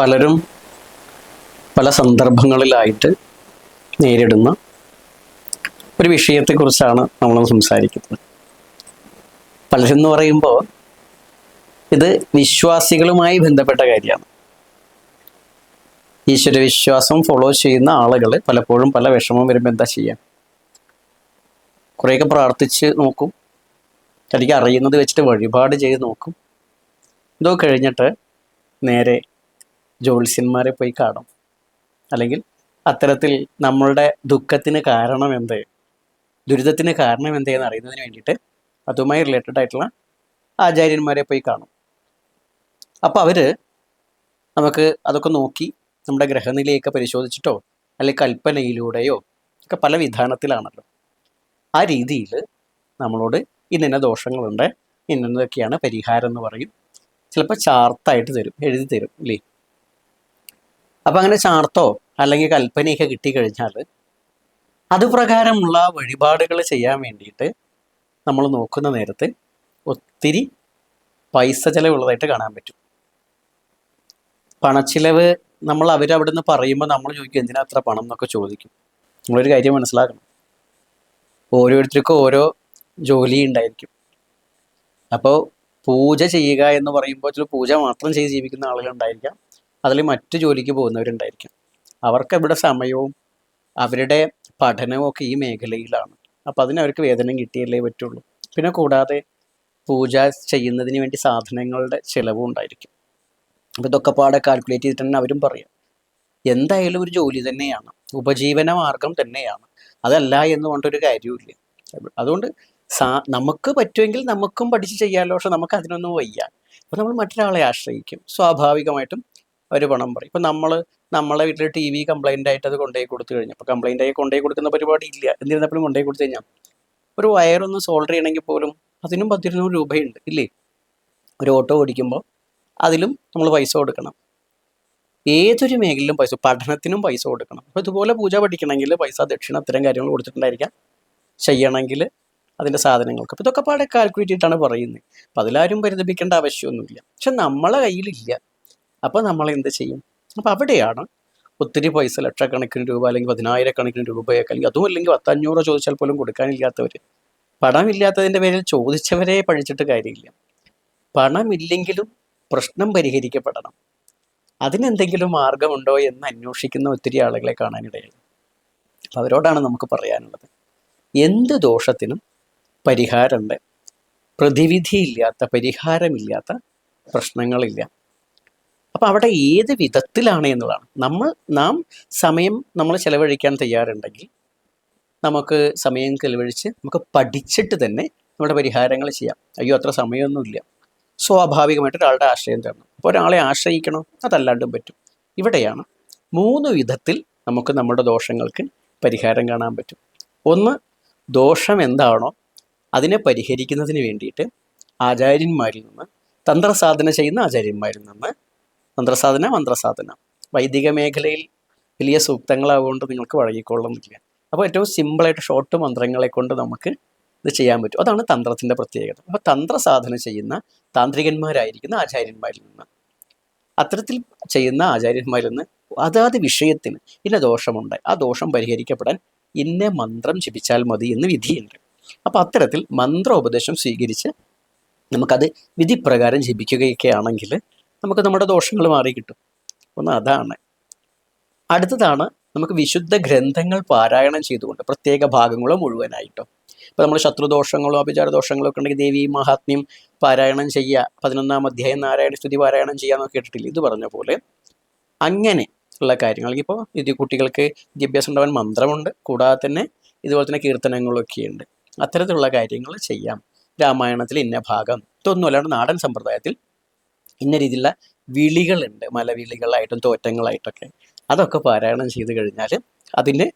പലരും പല സന്ദർഭങ്ങളിലായിട്ട് നേരിടുന്ന ഒരു വിഷയത്തെക്കുറിച്ചാണ് നമ്മൾ സംസാരിക്കുന്നത്. പലരും എന്ന് പറയുമ്പോൾ ഇത് വിശ്വാസികളുമായി ബന്ധപ്പെട്ട കാര്യമാണ്. ഈശ്വര വിശ്വാസം ഫോളോ ചെയ്യുന്ന ആളുകൾ പലപ്പോഴും പല വിഷമം വരുമ്പോൾ എന്താ ചെയ്യാം? കുറേയൊക്കെ പ്രാർത്ഥിച്ച് നോക്കും. തനിക്ക് അറിയുന്നത് വെച്ചിട്ട് വഴിപാട് ചെയ്ത് നോക്കും. ഇതോ കഴിഞ്ഞിട്ട് നേരെ ജ്യോത്സ്യന്മാരെ പോയി കാണും. അല്ലെങ്കിൽ അത്തരത്തിൽ നമ്മളുടെ ദുഃഖത്തിന് കാരണം എന്ത്? ദുരിതത്തിന് കാരണം എന്തെന്ന് അറിയുന്നതിന് വേണ്ടിയിട്ട് അതുമായി റിലേറ്റഡ് ആയിട്ടുള്ള ആചാര്യന്മാരെ പോയി കാണും. അപ്പോൾ അവർ നമുക്ക് അതൊക്കെ നോക്കി നമ്മുടെ ഗ്രഹനിലയൊക്കെ പരിശോധിച്ചിട്ടോ അല്ലെങ്കിൽ കൽപ്പനയിലൂടെയോ ഒക്കെ പല വിധാനത്തിലാണല്ലോ. ആ രീതിയിൽ നമ്മളോട് ഇന്നിന്ന ദോഷങ്ങളുണ്ട് ഇന്നതൊക്കെയാണ് പരിഹാരം എന്ന് പറയും. ചിലപ്പോൾ ചാർത്തായിട്ട് തരും എഴുതി തരും ഇല്ലേ? അപ്പം അങ്ങനെ ചാർത്തോ അല്ലെങ്കിൽ കൽപ്പനയൊക്കെ കിട്ടിക്കഴിഞ്ഞാൽ അതുപ്രകാരമുള്ള വഴിപാടുകൾ ചെയ്യാൻ വേണ്ടിയിട്ട് നമ്മൾ നോക്കുന്ന നേരത്ത് ഒത്തിരി പൈസ ചിലവുള്ളതായിട്ട് കാണാൻ പറ്റും. പണച്ചിലവ് നമ്മൾ അവരവിടെ നിന്ന് പറയുമ്പോൾ നമ്മൾ ചോദിക്കും എന്തിനാ അത്ര പണം? എന്നൊക്കെ ചോദിക്കും. നമ്മളൊരു കാര്യം മനസ്സിലാക്കണം. ഓരോരുത്തർക്കും ഓരോ ജോലി ഉണ്ടായിരിക്കും. അപ്പോൾ പൂജ ചെയ്യുക എന്ന് പറയുമ്പോൾ ചില പൂജ മാത്രം ചെയ്ത് ജീവിക്കുന്ന ആളുകൾ ഉണ്ടായിരിക്കാം. അതിൽ മറ്റു ജോലിക്ക് പോകുന്നവരുണ്ടായിരിക്കും. അവർക്ക് ഇവിടെ സമയവും അവരുടെ പഠനവും ഒക്കെ ഈ മേഖലയിലാണ്. അപ്പോൾ അതിന് അവർക്ക് വേതനം കിട്ടിയല്ലേ പറ്റുള്ളൂ. പിന്നെ കൂടാതെ പൂജ ചെയ്യുന്നതിന് വേണ്ടി സാധനങ്ങളുടെ ചിലവും ഉണ്ടായിരിക്കും. അപ്പോൾ ഇതൊക്കെ പാടെ കാൽക്കുലേറ്റ് ചെയ്തിട്ട് തന്നെ അവരും പറയാം എന്തായാലും ഒരു ജോലി തന്നെയാണ്. ഉപജീവന മാർഗം തന്നെയാണ്. അതല്ല എന്ന് കൊണ്ടൊരു കാര്യവുമില്ല. അതുകൊണ്ട് സാ നമുക്ക് പറ്റുമെങ്കിൽ നമുക്കും പഠിച്ച് ചെയ്യാമല്ലോ പക്ഷെ നമുക്ക് അതിനൊന്നും വയ്യ. അപ്പോൾ നമ്മൾ മറ്റൊരാളെ ആശ്രയിക്കും. സ്വാഭാവികമായിട്ടും ഒരു പണം പറയും. ഇപ്പം നമ്മൾ നമ്മളെ വീട്ടിൽ ടി വി കംപ്ലൈന്റ് ആയിട്ട് അത് കൊണ്ടുപോയി കൊടുത്തു കഴിഞ്ഞു. അപ്പോൾ കംപ്ലൈന്റ് ആയി കൊണ്ടുപോയി കൊടുക്കുന്ന പരിപാടി ഇല്ല. എന്നിരുന്നപ്പോഴും കൊണ്ടുപോയി കൊടുത്തു കഴിഞ്ഞാൽ ഒരു വയറൊന്ന് സോൾഡർ ചെയ്യണമെങ്കിൽ പോലും അതിനും പത്തിരുന്നൂറ് രൂപയുണ്ട് ഇല്ലേ? ഒരു ഓട്ടോ ഓടിക്കുമ്പോൾ അതിലും നമ്മൾ പൈസ കൊടുക്കണം. ഏതൊരു മേഖലയിലും പൈസ പഠനത്തിനും പൈസ കൊടുക്കണം. അപ്പോൾ ഇതുപോലെ പൂജ പഠിക്കണമെങ്കിൽ പൈസ ദക്ഷിണ അത്തരം കാര്യങ്ങൾ കൊടുത്തിട്ടുണ്ടായിരിക്കാം. ചെയ്യണമെങ്കിൽ അതിന്റെ സാധനങ്ങൾക്ക്. അപ്പോൾ ഇതൊക്കെ പാടെ കാൽക്കുലേറ്റ് ചെയ്തിട്ടാണ് പറയുന്നത്. അപ്പോൾ അതിലാരും പരിതപിക്കേണ്ട ആവശ്യമൊന്നുമില്ല. പക്ഷെ നമ്മളെ കയ്യിലില്ല. അപ്പോൾ നമ്മൾ എന്ത് ചെയ്യും? അപ്പോൾ അവിടെയാണ് ഒത്തിരി പൈസ ലക്ഷക്കണക്കിന് രൂപ അല്ലെങ്കിൽ പതിനായിരക്കണക്കിന് രൂപയൊക്കെ അല്ലെങ്കിൽ അതും അല്ലെങ്കിൽ പത്തഞ്ഞൂറോ ചോദിച്ചാൽ പോലും കൊടുക്കാനില്ലാത്തവർ പണമില്ലാത്തതിന്റെ പേരിൽ ചോദിച്ചവരെ പഴിച്ചിട്ട് കാര്യമില്ല. പണമില്ലെങ്കിലും പ്രശ്നം പരിഹരിക്കപ്പെടണം. അതിനെന്തെങ്കിലും മാർഗമുണ്ടോ എന്ന് അന്വേഷിക്കുന്ന ഒത്തിരി ആളുകളെ കാണാനിടയായി. അപ്പം അവരോടാണ് നമുക്ക് പറയാനുള്ളത്. എന്ത് ദോഷത്തിനും പരിഹാരമുണ്ട്. പ്രതിവിധിയില്ലാത്ത പരിഹാരമില്ലാത്ത പ്രശ്നങ്ങളില്ല. അപ്പം അവിടെ ഏത് വിധത്തിലാണ് എന്നുള്ളതാണ്. നമ്മൾ നാം സമയം നമ്മൾ ചിലവഴിക്കാൻ തയ്യാറുണ്ടെങ്കിൽ നമുക്ക് സമയം ചെലവഴിച്ച് നമുക്ക് പഠിച്ചിട്ട് തന്നെ നമ്മുടെ പരിഹാരങ്ങൾ ചെയ്യാം. അയ്യോ അത്ര സമയമൊന്നുമില്ല. സ്വാഭാവികമായിട്ട് ഒരാളുടെ ആശ്രയം തരണം. അപ്പോൾ ഒരാളെ ആശ്രയിക്കണോ അതല്ലാണ്ടും പറ്റും. ഇവിടെയാണ് മൂന്ന് വിധത്തിൽ നമുക്ക് നമ്മുടെ ദോഷങ്ങൾക്ക് പരിഹാരം കാണാൻ പറ്റും. ഒന്ന് ദോഷം എന്താണോ അതിനെ പരിഹരിക്കുന്നതിന് വേണ്ടിയിട്ട് ആചാര്യന്മാരിൽ നിന്ന് തന്ത്രസാധന ചെയ്യുന്ന ആചാര്യന്മാരിൽ നിന്ന് തന്ത്രസാധന മന്ത്രസാധന. വൈദിക മേഖലയിൽ വലിയ സൂക്തങ്ങളാവുകൊണ്ട് നിങ്ങൾക്ക് വഴങ്ങിക്കൊള്ളുന്നില്ല അപ്പോൾ ഏറ്റവും സിമ്പിളായിട്ട് ഷോർട്ട് മന്ത്രങ്ങളെ കൊണ്ട് നമുക്ക് ഇത് ചെയ്യാൻ പറ്റും. അതാണ് തന്ത്രത്തിന്റെ പ്രത്യേകത. അപ്പോൾ തന്ത്രസാധന ചെയ്യുന്ന താന്ത്രികന്മാരായിരിക്കുന്ന ആചാര്യന്മാരിൽ നിന്ന് അത്തരത്തിൽ ചെയ്യുന്ന ആചാര്യന്മാരിൽ നിന്ന് അതാത് വിഷയത്തിന് ഇന്ന ദോഷമുണ്ട് ആ ദോഷം പരിഹരിക്കപ്പെടാൻ ഇന്ന മന്ത്രം ജപിച്ചാൽ മതി എന്ന് വിധിയുണ്ട്. അപ്പോൾ അത്തരത്തിൽ മന്ത്രോപദേശം സ്വീകരിച്ച് നമുക്കത് വിധിപ്രകാരം ജപിക്കുകയൊക്കെ ആണെങ്കിൽ നമുക്ക് നമ്മുടെ ദോഷങ്ങൾ മാറി കിട്ടും. ഒന്ന് അതാണ്. അടുത്തതാണ് നമുക്ക് വിശുദ്ധ ഗ്രന്ഥങ്ങൾ പാരായണം ചെയ്തുകൊണ്ട് പ്രത്യേക ഭാഗങ്ങളോ മുഴുവനായിട്ടോ. ഇപ്പോൾ നമ്മൾ ശത്രുദോഷങ്ങളോ അഭിചാര ദോഷങ്ങളോ ഒക്കെ ഉണ്ടെങ്കിൽ ദേവി മഹാത്മ്യം പാരായണം ചെയ്യുക പതിനൊന്നാം അധ്യായം നാരായണ സ്തുതി പാരായണം ചെയ്യാന്നൊക്കെ കേട്ടിട്ടില്ല? ഇത് പറഞ്ഞ പോലെ അങ്ങനെ ഉള്ള കാര്യങ്ങൾ. ഇപ്പോൾ ഇത് കുട്ടികൾക്ക് വിദ്യാഭ്യാസം ഉണ്ടാവാൻ മന്ത്രമുണ്ട്. കൂടാതെ തന്നെ ഇതുപോലെ തന്നെ കീർത്തനങ്ങളൊക്കെ ഉണ്ട്. അത്തരത്തിലുള്ള കാര്യങ്ങൾ ചെയ്യാം. രാമായണത്തിൽ ഇന്ന ഭാഗം. ഇതൊന്നും അല്ലാണ്ട് നാടൻ സമ്പ്രദായത്തിൽ ഇന്ന രീതിയിലുള്ള വിളികളുണ്ട്. മലവിളികളായിട്ടും തോറ്റങ്ങളായിട്ടൊക്കെ. അതൊക്കെ പാരായണം ചെയ്ത് കഴിഞ്ഞാൽ അതിന്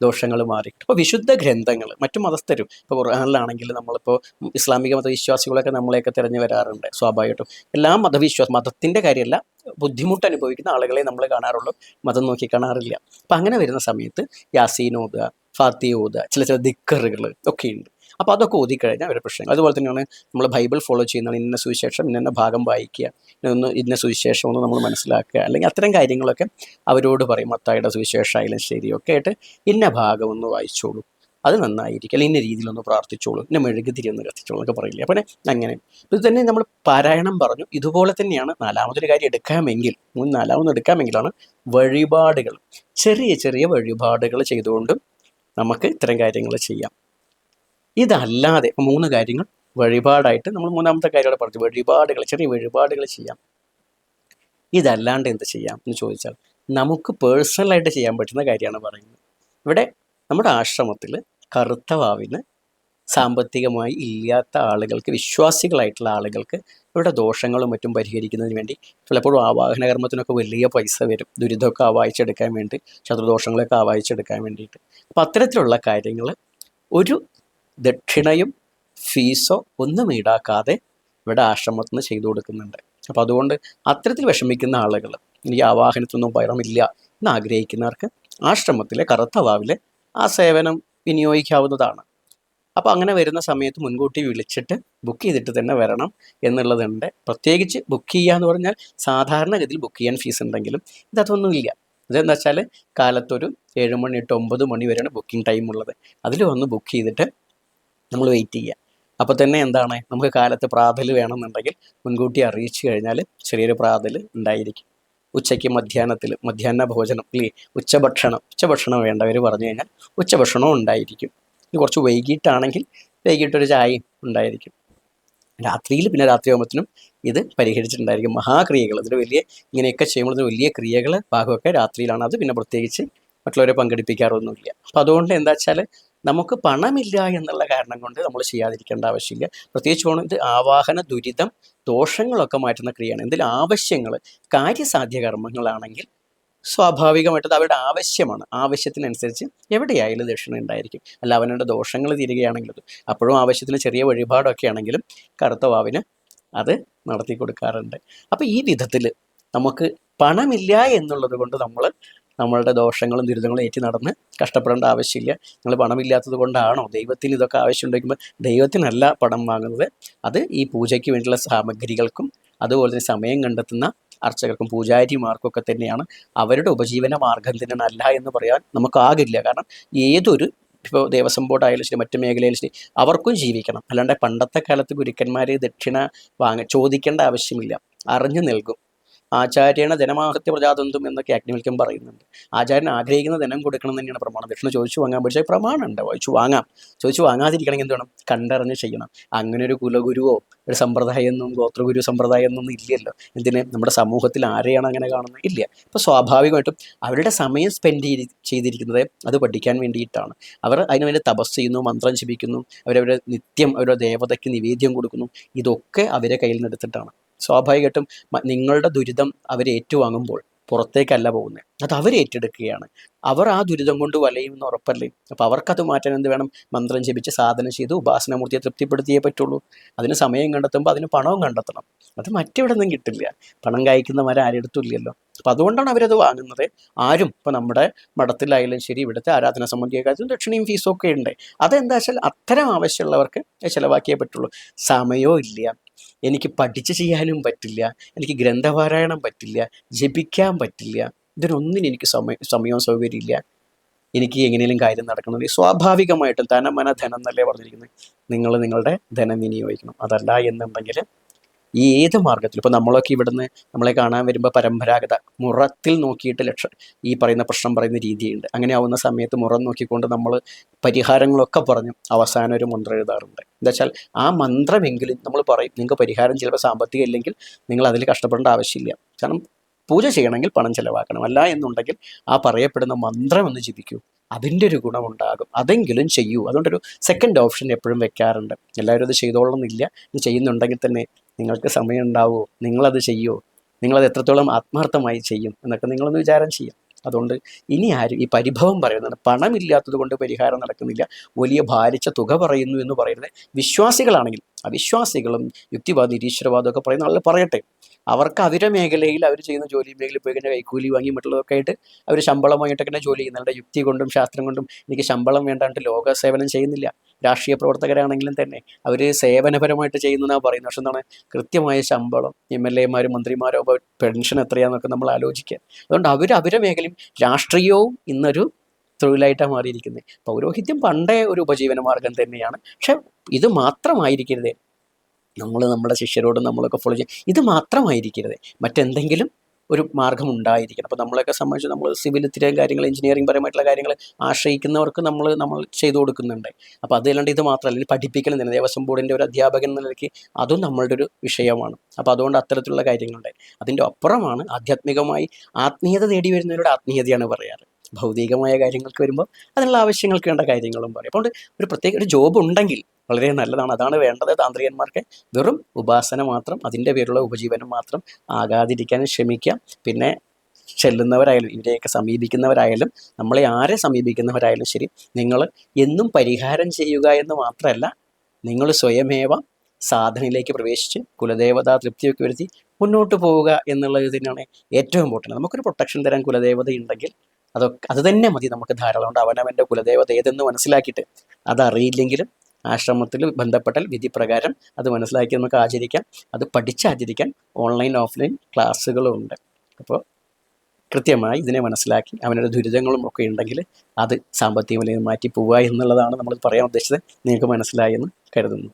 ദോഷങ്ങൾ മാറി അപ്പോൾ വിശുദ്ധ ഗ്രന്ഥങ്ങൾ മറ്റു മതസ്ഥരും ഇപ്പോൾ ഖുർആാനിലാണെങ്കിൽ നമ്മളിപ്പോൾ ഇസ്ലാമിക മതവിശ്വാസികളൊക്കെ നമ്മളെയൊക്കെ തിരഞ്ഞു വരാറുണ്ട് സ്വാഭാവികമായിട്ടും. എല്ലാ മതവിശ്വാസം മതത്തിന്റെ കാര്യമല്ല ബുദ്ധിമുട്ട് അനുഭവിക്കുന്ന ആളുകളെ നമ്മൾ കാണാറുള്ളൂ. മതം നോക്കി കാണാറില്ല. അപ്പം അങ്ങനെ വരുന്ന സമയത്ത് യാസീൻ ഓതുക ഫാത്തി ഓതുക ചില ചില ദിക്കറുകൾ ഒക്കെ ഉണ്ട് അപ്പോൾ അതൊക്കെ ഓതിക്കഴിഞ്ഞാൽ അവരുടെ പ്രശ്നങ്ങൾ. അതുപോലെ തന്നെയാണ് നമ്മൾ ബൈബിൾ ഫോളോ ചെയ്യുന്നതാണ് ഇന്ന സുവിശേഷം ഇന്ന ഭാഗം വായിക്കുക ഇന്ന ഇന്ന സുവിശേഷം ഒന്ന് നമ്മൾ മനസ്സിലാക്കുക. അല്ലെങ്കിൽ അത്തരം കാര്യങ്ങളൊക്കെ അവരോട് പറയും മത്തായുടെ സുവിശേഷം ആയാലും ശരിയൊക്കെ ആയിട്ട് ഇന്ന ഭാഗം ഒന്ന് വായിച്ചോളൂ. അത് നന്നായിരിക്കും. അല്ലെങ്കിൽ ഇന്ന രീതിയിലൊന്ന് പ്രാർത്ഥിച്ചോളൂ. ഇന്ന മെഴുകുതിരി ഒന്ന് കത്തിച്ചോളൂ എന്നൊക്കെ പറയില്ലേ. അപ്പം അങ്ങനെ. ഇത് തന്നെ നമ്മൾ പാരായണം പറഞ്ഞു. ഇതുപോലെ തന്നെയാണ് നാലാമതൊരു കാര്യം എടുക്കാമെങ്കിൽ മൂന്ന് നാലാമത് എടുക്കാമെങ്കിലാണ് വഴിപാടുകൾ. ചെറിയ ചെറിയ വഴിപാടുകൾ ചെയ്തുകൊണ്ടും നമുക്ക് ഇത്തരം കാര്യങ്ങൾ ചെയ്യാം. ഇതല്ലാതെ ഇപ്പോൾ മൂന്ന് കാര്യങ്ങൾ വഴിപാടായിട്ട് നമ്മൾ മൂന്നാമത്തെ കാര്യം പറഞ്ഞു വഴിപാടുകൾ ചെറിയ വഴിപാടുകൾ ചെയ്യാം. ഇതല്ലാണ്ട് എന്ത് ചെയ്യാം എന്ന് ചോദിച്ചാൽ നമുക്ക് പേഴ്സണലായിട്ട് ചെയ്യാൻ പറ്റുന്ന കാര്യമാണ് പറയുന്നത്. ഇവിടെ നമ്മുടെ ആശ്രമത്തിൽ കറുത്ത വാവിന് സാമ്പത്തികമായി ഇല്ലാത്ത ആളുകൾക്ക് വിശ്വാസികളായിട്ടുള്ള ആളുകൾക്ക് ഇവരുടെ ദോഷങ്ങളും മറ്റും പരിഹരിക്കുന്നതിന് വേണ്ടി പലപ്പോഴും ആവാഹന കർമ്മത്തിനൊക്കെ വലിയ പൈസ വരും. ദുരിതമൊക്കെ ആവാഹിച്ചെടുക്കാൻ വേണ്ടി ശത്രുദോഷങ്ങളൊക്കെ ആവാഹിച്ചെടുക്കാൻ വേണ്ടിയിട്ട്. അപ്പം അത്തരത്തിലുള്ള കാര്യങ്ങൾ ഒരു ദക്ഷിണയും ഫീസോ ഒന്നും ഈടാക്കാതെ ഇവിടെ ആശ്രമത്തിൽ നിന്ന് ചെയ്തു കൊടുക്കുന്നുണ്ട്. അപ്പോൾ അതുകൊണ്ട് അത്തരത്തിൽ വിഷമിക്കുന്ന ആളുകൾ എനിക്ക് ആ ആവാഹനത്തൊന്നും വയറമില്ല എന്ന് ആഗ്രഹിക്കുന്നവർക്ക് ആശ്രമത്തിലെ കറുത്ത വാവിലെ ആ സേവനം വിനിയോഗിക്കാവുന്നതാണ്. അപ്പോൾ അങ്ങനെ വരുന്ന സമയത്ത് മുൻകൂട്ടി വിളിച്ചിട്ട് ബുക്ക് ചെയ്തിട്ട് തന്നെ വരണം എന്നുള്ളതുണ്ട്. പ്രത്യേകിച്ച് ബുക്ക് ചെയ്യുക എന്ന് പറഞ്ഞാൽ സാധാരണഗതിയിൽ ബുക്ക് ചെയ്യാൻ ഫീസ് ഉണ്ടെങ്കിലും ഇതൊന്നുമില്ല ഇതെന്ന് വെച്ചാൽ കാലത്തൊരു ഏഴ് മണി എട്ട് ഒമ്പത് മണി വരെയാണ് ബുക്കിംഗ് ടൈം ഉള്ളത്. അതിൽ വന്ന് ബുക്ക് ചെയ്തിട്ട് നമ്മൾ വെയിറ്റ് ചെയ്യുക അപ്പോൾ തന്നെ എന്താണ്? നമുക്ക് കാലത്ത് പ്രാതൽ വേണമെന്നുണ്ടെങ്കിൽ മുൻകൂട്ടി അറിയിച്ചു കഴിഞ്ഞാൽ ചെറിയൊരു പ്രാതൽ ഉണ്ടായിരിക്കും. ഉച്ചയ്ക്ക് മധ്യാഹ്നത്തിൽ മധ്യാഹ്ന ഭോജനം അല്ലെങ്കിൽ ഉച്ചഭക്ഷണം ഉച്ചഭക്ഷണം വേണ്ടവർ പറഞ്ഞു കഴിഞ്ഞാൽ ഉച്ചഭക്ഷണവും ഉണ്ടായിരിക്കും. ഇത് കുറച്ച് വൈകിട്ടാണെങ്കിൽ വൈകിട്ടൊരു ചായയും ഉണ്ടായിരിക്കും. രാത്രിയിൽ പിന്നെ രാത്രി ആകുമ്പോഴത്തേനും ഇത് പരിഹരിച്ചിട്ടുണ്ടായിരിക്കും. മഹാക്രിയകൾ ഇതിന് വലിയ ഇങ്ങനെയൊക്കെ ചെയ്യുമ്പോൾ ഇത് വലിയ ക്രിയകൾ ഭാഗമൊക്കെ രാത്രിയിലാണ്. അത് പിന്നെ പ്രത്യേകിച്ച് മറ്റുള്ളവരെ പങ്കെടുപ്പിക്കാറൊന്നുമില്ല. അപ്പോൾ അതുകൊണ്ട് എന്താ വെച്ചാൽ നമുക്ക് പണമില്ല എന്നുള്ള കാരണം കൊണ്ട് നമ്മൾ ചെയ്യാതിരിക്കേണ്ട ആവശ്യമില്ല. പ്രത്യേകിച്ച് പോകണം ഇത് ആവാഹന ദുരിതം ദോഷങ്ങളൊക്കെ മാറ്റുന്ന ക്രിയയാണ്. എന്തെങ്കിലും ആവശ്യങ്ങൾ കാര്യസാധ്യ കർമ്മങ്ങളാണെങ്കിൽ സ്വാഭാവികമായിട്ട് അവരുടെ ആവശ്യമാണ്. ആവശ്യത്തിനനുസരിച്ച് എവിടെയായാലും ദക്ഷിണ ഉണ്ടായിരിക്കും. അല്ല അവനുടെ ദോഷങ്ങൾ തീരുകയാണെങ്കിലും അപ്പോഴും ആവശ്യത്തിന് ചെറിയ വഴിപാടൊക്കെ ആണെങ്കിലും കറുത്ത വാവിന് അത് നടത്തി കൊടുക്കാറുണ്ട് അപ്പോൾ ഈ വിധത്തിൽ നമുക്ക് പണമില്ല എന്നുള്ളത് കൊണ്ട് നമ്മൾ നമ്മളുടെ ദോഷങ്ങളും ദുരിതങ്ങളും ഏറ്റി നടന്ന് കഷ്ടപ്പെടേണ്ട ആവശ്യമില്ല. നിങ്ങൾ പണമില്ലാത്തത് കൊണ്ടാണോ? ദൈവത്തിന് ഇതൊക്കെ ആവശ്യമുണ്ടെങ്കിൽ ദൈവത്തിനല്ല പണം വാങ്ങുന്നത്. അത് ഈ പൂജയ്ക്ക് വേണ്ടിയുള്ള സാമഗ്രികൾക്കും അതുപോലെ തന്നെ സമയം കണ്ടെത്തുന്ന അർച്ചകർക്കും പൂജാരിമാർക്കൊക്കെ തന്നെയാണ് അവരുടെ ഉപജീവന മാർഗം തന്നെയാണ് എന്ന് പറയാൻ നമുക്കാകില്ല കാരണം ഏതൊരു ഇപ്പോൾ ദേവസ്വം ബോർഡ് ആയാലും ശരി മറ്റു മേഖലയിലും ശരി അവർക്കും ജീവിക്കണം. അല്ലാണ്ട് പണ്ടത്തെ കാലത്ത് ഗുരുക്കന്മാർ ദക്ഷിണ വാങ്ങ ചോദിക്കേണ്ട ആവശ്യമില്ല. അറിഞ്ഞു നൽകും. ആചാര്യണ ധനമാഹത്യ പ്രജാതന്തും എന്നൊക്കെ അഗ്നിവൽക്കം പറയുന്നുണ്ട്. ആചാര്യൻ ആഗ്രഹിക്കുന്ന ധനം കൊടുക്കണം തന്നെയാണ് പ്രമാണം. ദക്ഷിണ ചോദിച്ചു വാങ്ങാൻ പക്ഷേ പ്രമാണം ഉണ്ട്. ചോദിച്ചു വാങ്ങാം. ചോദിച്ചു വാങ്ങാതിരിക്കണമെങ്കിൽ എന്ത് വേണം? കണ്ടറിഞ്ഞ് ചെയ്യണം. അങ്ങനെ ഒരു കുലഗുരുവോ ഒരു സമ്പ്രദായമൊന്നും ഗോത്രഗുരു സമ്പ്രദായം ഒന്നും ഇല്ലല്ലോ എന്തിന്? നമ്മുടെ സമൂഹത്തിൽ ആരെയാണ് അങ്ങനെ കാണുന്നത്? ഇല്ല. അപ്പോൾ സ്വാഭാവികമായിട്ടും അവരുടെ സമയം സ്പെൻഡ് ചെയ്ത് ചെയ്തിരിക്കുന്നത് അത് പഠിക്കാൻ വേണ്ടിയിട്ടാണ്. അവർ അതിനുവേണ്ടി തപസ് ചെയ്യുന്നു മന്ത്രം ജപിക്കുന്നു. അവരവരുടെ നിത്യം അവരുടെ ദേവതയ്ക്ക് നിവേദ്യം കൊടുക്കുന്നു. ഇതൊക്കെ അവരെ കയ്യിൽ നിന്ന് എടുത്തിട്ടാണ് സ്വാഭാവികമായിട്ടും നിങ്ങളുടെ ദുരിതം അവർ ഏറ്റുവാങ്ങുമ്പോൾ പുറത്തേക്കല്ല പോകുന്നത്. അത് അവർ ഏറ്റെടുക്കുകയാണ്. അവർ ആ ദുരിതം കൊണ്ട് വലയുമെന്ന് ഉറപ്പല്ലേ? അപ്പോൾ അവർക്കത് മാറ്റാൻ എന്ത് വേണം? മന്ത്രം ജപിച്ച് സാധന ചെയ്ത് ഉപാസനമൂർത്തിയെ തൃപ്തിപ്പെടുത്തിയേ പറ്റുള്ളൂ. അതിന് സമയം കണ്ടെത്തുമ്പോൾ അതിന് പണവും കണ്ടെത്തണം. അത് മറ്റെവിടെ നിന്നും കിട്ടില്ല. പണം കായ്ക്കുന്നവരെ ആരെടുത്തും ഇല്ലല്ലോ. അപ്പോൾ അതുകൊണ്ടാണ് അവരത് വാങ്ങുന്നത്. ആരും ഇപ്പോൾ നമ്മുടെ മഠത്തിലായാലും ശരി ഇവിടുത്തെ ആരാധന സംബന്ധിയ കാര്യത്തിൽ ദക്ഷിണയും ഫീസും ഒക്കെ ഉണ്ട്. അതെന്താ വെച്ചാൽ അത്തരം ആവശ്യമുള്ളവർക്ക് ചിലവാക്കിയേ പറ്റുള്ളൂ. സമയവും ഇല്ല. എനിക്ക് പഠിച്ച് ചെയ്യാനും പറ്റില്ല എനിക്ക് ഗ്രന്ഥപാരായണം പറ്റില്ല ജപിക്കാൻ പറ്റില്ല ഇതിനൊന്നിനും എനിക്ക് സമയം സമയവും സൗകര്യമില്ല. എനിക്ക് എങ്ങനെയും കാര്യം നടക്കുന്നത് സ്വാഭാവികമായിട്ടും ധനമന ധനം എന്നല്ലേ പറഞ്ഞിരിക്കുന്നത്. നിങ്ങൾ നിങ്ങളുടെ ധനം വിനിയോഗിക്കണം. അതല്ല എന്നുണ്ടെങ്കിൽ ഈ ഏത് മാർഗത്തിൽ ഇപ്പോൾ നമ്മളൊക്കെ ഇവിടുന്ന് നമ്മളെ കാണാൻ വരുമ്പോൾ പരമ്പരാഗത മുറത്തിൽ നോക്കിയിട്ട് ലക്ഷ ഈ പറയുന്ന പ്രശ്നം പറയുന്ന രീതിയുണ്ട്. അങ്ങനെ ആവുന്ന സമയത്ത് മുറം നോക്കിക്കൊണ്ട് നമ്മൾ പരിഹാരങ്ങളൊക്കെ പറഞ്ഞു അവസാനം ഒരു മന്ത്രം എഴുതാറുണ്ട്. എന്താ വെച്ചാൽ ആ മന്ത്രമെങ്കിലും നമ്മൾ പറയും നിങ്ങൾക്ക് പരിഹാരം ചിലപ്പോൾ സാമ്പത്തികം ഇല്ലെങ്കിൽ നിങ്ങൾ അതിൽ കഷ്ടപ്പെടേണ്ട ആവശ്യമില്ല. കാരണം പൂജ ചെയ്യണമെങ്കിൽ പണം ചിലവാക്കണം. അല്ല എന്നുണ്ടെങ്കിൽ ആ പറയപ്പെടുന്ന മന്ത്രം ഒന്ന് ജപിക്കൂ. അതിന്റെ ഒരു ഗുണമുണ്ടാകും. അതെങ്കിലും ചെയ്യൂ. അതുകൊണ്ടൊരു സെക്കൻഡ് ഓപ്ഷൻ എപ്പോഴും വെക്കാറുണ്ട്. എല്ലാവരും അത് ചെയ്തോളണമെന്നില്ല ഇത് ചെയ്യുന്നുണ്ടെങ്കിൽ തന്നെ നിങ്ങൾക്ക് സമയം ഉണ്ടാവുമോ നിങ്ങളത് ചെയ്യുമോ നിങ്ങളത് എത്രത്തോളം ആത്മാർത്ഥമായി ചെയ്യും എന്നൊക്കെ നിങ്ങളൊന്ന് വിചാരം ചെയ്യാം. അതുകൊണ്ട് ഇനി ആരും ഈ പരിഭവം പറയുന്നത് പണമില്ലാത്തത് കൊണ്ട് പരിഹാരം നടക്കുന്നില്ല വലിയ ഭാരിച്ച തുക പറയുന്നു എന്ന് പറയുന്നത് വിശ്വാസികളാണെങ്കിൽ അവിശ്വാസികളും യുക്തിവാദം നിരീശ്വരവാദം ഒക്കെ പറയുന്ന ആളുകൾ പറയട്ടെ. അവർക്ക് അവരുടെ മേഖലയിൽ അവർ ചെയ്യുന്ന ജോലി മേഖലയിൽ പോയി കഴിഞ്ഞാൽ കൈക്കൂലി വാങ്ങി മറ്റുള്ളതൊക്കെ ആയിട്ട് അവർ ശമ്പളമായിട്ടൊക്കെ ജോലി ചെയ്യുന്നുണ്ട് യുക്തി കൊണ്ടും ശാസ്ത്രം കൊണ്ടും എനിക്ക് ശമ്പളം വേണ്ടാണ്ട് ലോക സേവനം ചെയ്യുന്നില്ല. രാഷ്ട്രീയ പ്രവർത്തകരാണെങ്കിലും തന്നെ അവർ സേവനപരമായിട്ട് ചെയ്യുന്നതാണ് പറയുന്നത്. പക്ഷെ എന്താണ്? കൃത്യമായ ശമ്പളം എം എൽ എമാരും മന്ത്രിമാരോ പെൻഷൻ എത്രയാണെന്നൊക്കെ നമ്മൾ ആലോചിക്കുക. അതുകൊണ്ട് അവർ അവരുടെ മേഖലയും രാഷ്ട്രീയവും ഇന്നൊരു തൊഴിലായിട്ടാണ് മാറിയിരിക്കുന്നത്. പൗരോഹിത്യം പണ്ടേ ഒരു ഉപജീവന മാർഗം തന്നെയാണ്. പക്ഷെ ഇത് മാത്രമായിരിക്കരുത്. നമ്മൾ നമ്മുടെ ശിഷ്യരോടും നമ്മളൊക്കെ ഫോളോ ചെയ്യും ഇത് മാത്രമായിരിക്കരുത്. മറ്റെന്തെങ്കിലും ഒരു മാർഗം ഉണ്ടായിരിക്കണം അപ്പോൾ നമ്മളെയൊക്കെ സംബന്ധിച്ച് നമ്മൾ സിവിൽ ഇത്രയും കാര്യങ്ങൾ എഞ്ചിനീയറിംഗ് പരമായിട്ടുള്ള കാര്യങ്ങൾ ആശ്രയിക്കുന്നവർക്ക് നമ്മൾ നമ്മൾ ചെയ്തു കൊടുക്കുന്നുണ്ട്. അപ്പോൾ അതല്ലാണ്ട് ഇത് മാത്രമല്ല ഇനി പഠിപ്പിക്കൽ തന്നെ ദേവസ്വം ബോർഡിന്റെ ഒരു അധ്യാപകൻ എന്ന നിലയ്ക്ക് അതും നമ്മളുടെ ഒരു വിഷയമാണ്. അപ്പോൾ അതുകൊണ്ട് അത്തരത്തിലുള്ള കാര്യങ്ങളുണ്ട്. അതിന്റെ അപ്പുറമാണ് ആധ്യാത്മികമായി ആത്മീയത തേടി വരുന്നവരുടെ ആത്മീയതയാണ് പറയാറ്. ഭൗതികമായ കാര്യങ്ങൾക്ക് വരുമ്പോൾ അതിനുള്ള ആവശ്യങ്ങൾക്ക് വേണ്ട കാര്യങ്ങളും പറയും. അപ്പോൾ ഒരു പ്രത്യേക ഒരു ജോബ് ഉണ്ടെങ്കിൽ വളരെ നല്ലതാണ്. അതാണ് വേണ്ടത് താന്ത്രികന്മാർക്ക്. വെറും ഉപാസന മാത്രം അതിന്റെ പേരുള്ള ഉപജീവനം മാത്രം ആകാതിരിക്കാൻ ശ്രമിക്കാം. പിന്നെ ചെല്ലുന്നവരായാലും ഇവരെയൊക്കെ സമീപിക്കുന്നവരായാലും നമ്മളെ ആരെ സമീപിക്കുന്നവരായാലും ശരി നിങ്ങൾ എന്നും പരിഹാരം ചെയ്യുക എന്ന് മാത്രമല്ല നിങ്ങൾ സ്വയമേവ സാധനയിലേക്ക് പ്രവേശിച്ച് കുലദേവതാ തൃപ്തിയൊക്കെ വരുത്തി മുന്നോട്ട് പോവുക എന്നുള്ളത് തന്നെയാണ് ഏറ്റവും ഇമ്പോർട്ടന്റ് നമുക്കൊരു പ്രൊട്ടക്ഷൻ തരാൻ കുലദേവത ഉണ്ടെങ്കിൽ അതൊക്കെ അത് തന്നെ മതി. നമുക്ക് ധാരാളം അവനവന്റെ കുലദേവത ഏതെന്ന് മനസ്സിലാക്കിയിട്ട് അതറിയില്ലെങ്കിലും ആശ്രമത്തിൽ ബന്ധപ്പെട്ടാൽ വിധി പ്രകാരം അത് മനസ്സിലാക്കി നമുക്ക് ആചരിക്കാം. അത് പഠിച്ചാചരിക്കാൻ ഓൺലൈൻ ഓഫ്ലൈൻ ക്ലാസ്സുകളുണ്ട് അപ്പോൾ കൃത്യമായി ഇതിനെ മനസ്സിലാക്കി അവനൊരു ദുരിതങ്ങളും ഒക്കെ ഉണ്ടെങ്കിൽ അത് സാമ്പത്തിക നിലയിൽ മാറ്റി പോവുക എന്നുള്ളതാണ് നമ്മൾ പറയാൻ ഉദ്ദേശിച്ചത്. നിങ്ങൾക്ക് മനസ്സിലായെന്ന് കരുതുന്നു.